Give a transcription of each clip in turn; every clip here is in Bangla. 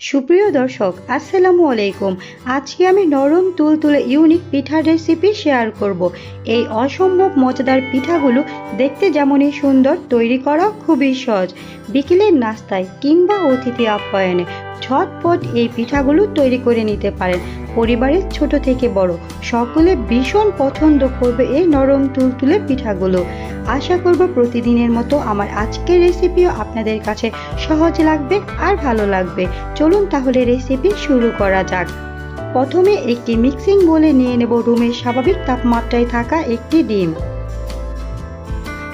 সুপ্রিয় দর্শক, আসসালামু আলাইকুম। আজকে আমি নরম তুলতুলে ইউনিক পিঠার রেসিপি শেয়ার করব। এই অসম্ভব মজাদার পিঠাগুলো দেখতে যেমনই সুন্দর, তৈরি করা খুবই সহজ। বিকেলের নাস্তায় কিংবা অতিথি আপ্যায়নে ঝটপট এই পিঠাগুলো তৈরি করে নিতে পারেন। পরিবারের ছোট থেকে বড় সকলে ভীষণ পছন্দ করবে এই নরম তুলতুলে পিঠাগুলো। আশা করব প্রতিদিনের মতো আমার আজকের রেসিপিও আপনাদের কাছে সহজ লাগবে আর ভালো লাগবে। চলুন তাহলে রেসিপি শুরু করা যাক। প্রথমে একটি মিক্সিং বলে নিয়ে নেব রুমের স্বাভাবিক তাপমাত্রায় থাকা একটি ডিম।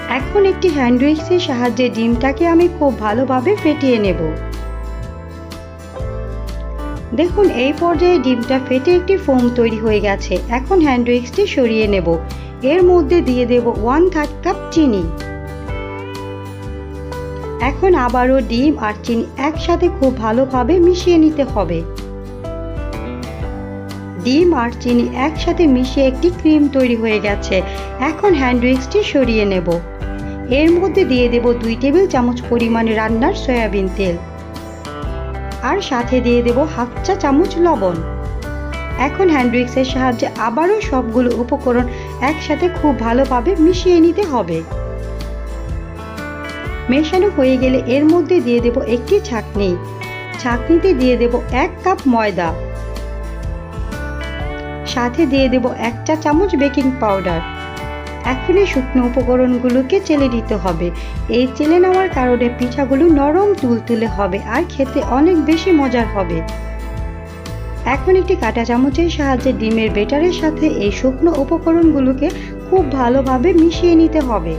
এখন একটি হ্যান্ড উইক্সের সাহায্যে ডিমটাকে আমি খুব ভালোভাবে ফেটিয়ে নেব। দেখুন, এই পর্যায়ে ডিমটা ফেটে একটি ফোম তৈরি হয়ে গেছে। এখন হ্যান্ড উইক্সটি সরিয়ে নেব। এর মধ্যে দিয়ে দেব ওয়ান থার্ড কাপ চিনি। এখন আবারও ডিম আর চিনি একসাথে খুব ভালোভাবে মিশিয়ে নিতে হবে। ডিম আর চিনি একসাথে মিশিয়ে একটি ক্রিম তৈরি হয়ে গেছে। এখন হ্যান্ড উইক্সটি সরিয়ে নেব। এর মধ্যে দিয়ে দেব দুই টেবিল চামচ পরিমাণে রান্নার সয়াবিন তেল। আর সাথে দিয়ে দেব হাফ চা চামচ লবণ। এখন হ্যান্ড উইক্সের সাহায্যে আবারও সবগুলো উপকরণ একসাথে খুব ভালোভাবে মিশিয়ে নিতে হবে। মেশানো হয়ে গেলে এর মধ্যে দিয়ে দেব একটি ছাকনি। ছাকনিতে দিয়ে দেব এক কাপ ময়দা। সাথে দিয়ে দেব এক চা চামচ বেকিং পাউডার। এখন এই শুকনো উপকরণগুলোকে চেলে নিতে হবে। এই চেলে নেওয়ার কারণে পিঠাগুলো নরম তুলতুলে হবে আর খেতে অনেক বেশি মজার হবে। এখন একটি কাঁটা চামচের সাহায্যে ডিমের বেটারের সাথে এই শুকনো উপকরণগুলোকে খুব ভালোভাবে মিশিয়ে নিতে হবে।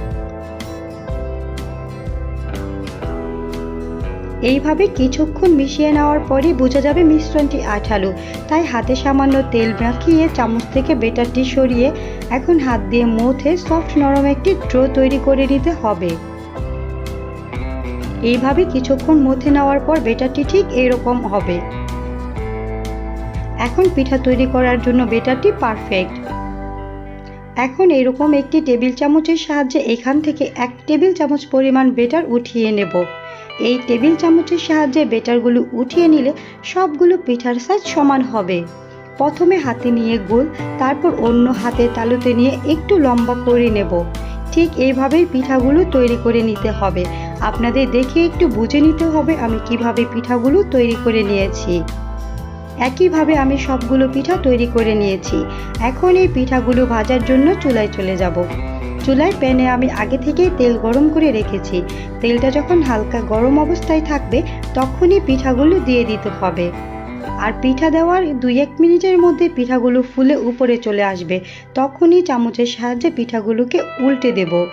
এইভাবে কিছুক্ষণ মিশিয়ে নেওয়ার পরে বোঝা যাবে মিশ্রণটি আঠালো। তাই হাতে সামান্য তেল মাখিয়ে চামচ থেকে বেটারটি সরিয়ে এখন হাত দিয়ে মুথে সফট নরম একটি ড্রো তৈরি করে নিতে হবে। এইভাবে কিছুক্ষণ মথে নেওয়ার পর বেটারটি ঠিক এরকম হবে। এখন পিঠা তৈরি করার জন্য বেটারটি পারফেক্ট। এখন এরকম একটি টেবিল চামচের সাহায্যে এখান থেকে এক টেবিল চামচ পরিমাণ বেটার উঠিয়ে নেব। এই টেবিল চামচের সাহায্যে বেটারগুলো উঠিয়ে নিলে সবগুলো পিঠার সাইজ সমান হবে। প্রথমে হাতে নিয়ে গোল, তারপর অন্য হাতে তালুতে নিয়ে একটু লম্বা করে নেব। ঠিক এইভাবেই পিঠাগুলো তৈরি করে নিতে হবে। আপনাদের দেখে একটু বুঝে নিতে হবে আমি কীভাবে পিঠাগুলো তৈরি করে নিয়েছি। একইভাবে আমি সবগুলো পিঠা তৈরি করে নিয়েছি। এখন এই পিঠাগুলো ভাজার জন্য চুলায় চলে যাব। চুলায় প্যানে আমি আগে থেকেই তেল গরম করে রেখেছি। তেলটা যখন হালকা গরম অবস্থায় থাকবে, তখনই পিঠাগুলো দিয়ে দিতে হবে। আর পিঠা দেওয়ার দুই এক মিনিটের মধ্যে পিঠাগুলো ফুলে উপরে চলে আসবে। তখনই চামচের সাহায্যে পিঠাগুলোকে উল্টে দেব।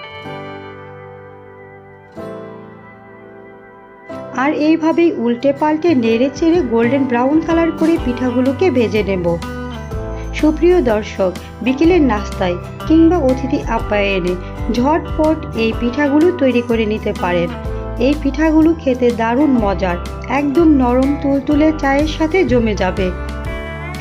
আর এইভাবেই উল্টে পাল্টে নেড়ে চেড়ে গোল্ডেন ব্রাউন কালার করে পিঠাগুলোকে ভেজে নেব। সুপ্রিয় দর্শক, বিকেলের নাস্তায় কিংবা অতিথি আপ্যায়নে ঝটপট এই পিঠাগুলো তৈরি করে নিতে পারেন। এই পিঠাগুলো খেতে দারুণ মজার, একদম নরম তুলতুলে চায়ের সাথে জমে যাবে।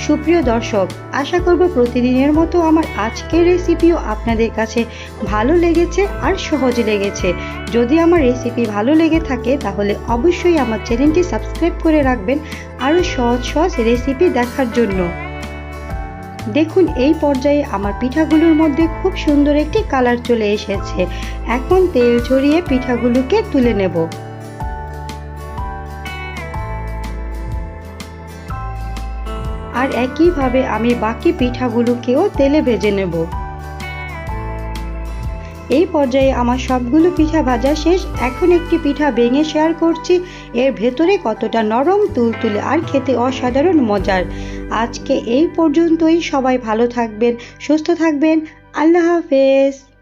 সুপ্রিয় দর্শক, আশা করব প্রতিদিনের মতো আমার আজকের রেসিপিও আপনাদের কাছে ভালো লেগেছে আর সহজ লেগেছে। যদি আমার রেসিপি ভালো লেগে থাকে, তাহলে অবশ্যই আমার চ্যানেলটি সাবস্ক্রাইব করে রাখবেন আরও সহজ সহজ রেসিপি দেখার জন্য। দেখুন, এই পর্যায়ে আমার পিঠাগুলোর মধ্যে খুব সুন্দর একটি কালার চলে এসেছে। এখন তেল ছড়িয়ে পিঠাগুলোকে তুলে নেব। আর একইভাবে আমি বাকি পিঠাগুলোকেও তেলে ভেজে নেব। এই পর্যায়ে আমার সবগুলো পিঠা ভাজা শেষ। এখন একটি পিঠা ভেঙে শেয়ার করছি। এর ভেতরে কতটা নরম, তুলতুলে আর খেতে অসাধারণ মজার। আজকে এই পর্যন্তই। সবাই ভালো থাকবেন, সুস্থ থাকবেন। আল্লাহ হাফেজ।